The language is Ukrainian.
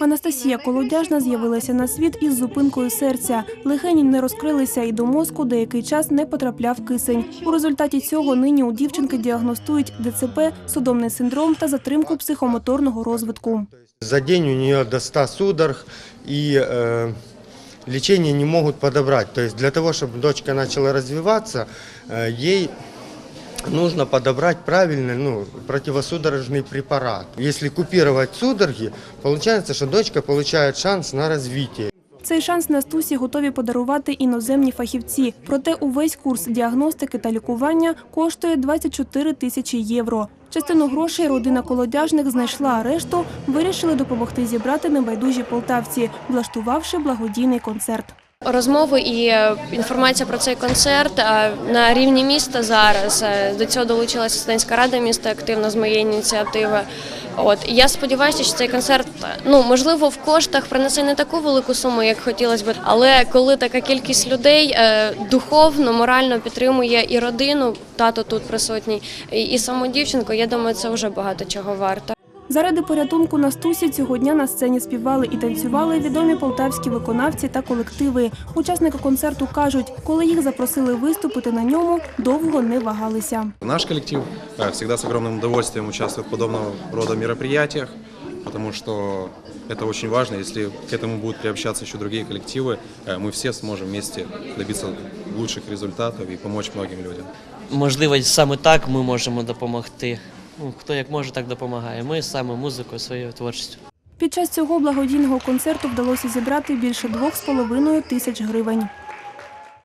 Анастасія Колодяжна з'явилася на світ із зупинкою серця. Легені не розкрилися і до мозку деякий час не потрапляв кисень. У результаті цього нині у дівчинки діагностують ДЦП, судомний синдром та затримку психомоторного розвитку. За день у нее до 100 судорог и э, лечение не могут подобрать. То есть для того, чтобы дочка начала развиваться, э, ей нужно подобрать правильный ну, противосудорожный препарат. Если купировать судороги, получается, что дочка получает шанс на развитие. Цей шанс Настусі готові подарувати іноземні фахівці. Проте увесь курс діагностики та лікування коштує 24 тисячі євро. Частину грошей родина колодяжних знайшла, а решту вирішили допомогти зібрати небайдужі полтавці, влаштувавши благодійний концерт. Розмови і е, інформація про цей концерт е, на рівні міста зараз. Е, До цього долучилася студентська рада міста активно з моєї ініціативи. От я сподіваюся, що цей концерт ну можливо в коштах принесе не таку велику суму, як хотілося б, але коли така кількість людей е, духовно, морально підтримує і родину, тато тут присутній, і саму дівчинку, я думаю, це вже багато чого варто. Заради порятунку Настусі цього дня на сцені співали і танцювали відомі полтавські виконавці та колективи. Учасники концерту кажуть, коли їх запросили виступити на ньому, довго не вагалися. Наш коллектив э, всегда с огромным удовольствием участвует в подобного рода мероприятиях, потому что это очень важно. Если к этому будут приобщаться еще другие коллективы, э, мы все сможем вместе добиться лучших результатов и помочь многим людям. можливо, саме так ми можемо допомогти. Ну, хто як може, так допомагає. Ми саме музикою, своєю творчістю. Під час цього благодійного концерту вдалося зібрати більше двох з половиною тисяч гривень.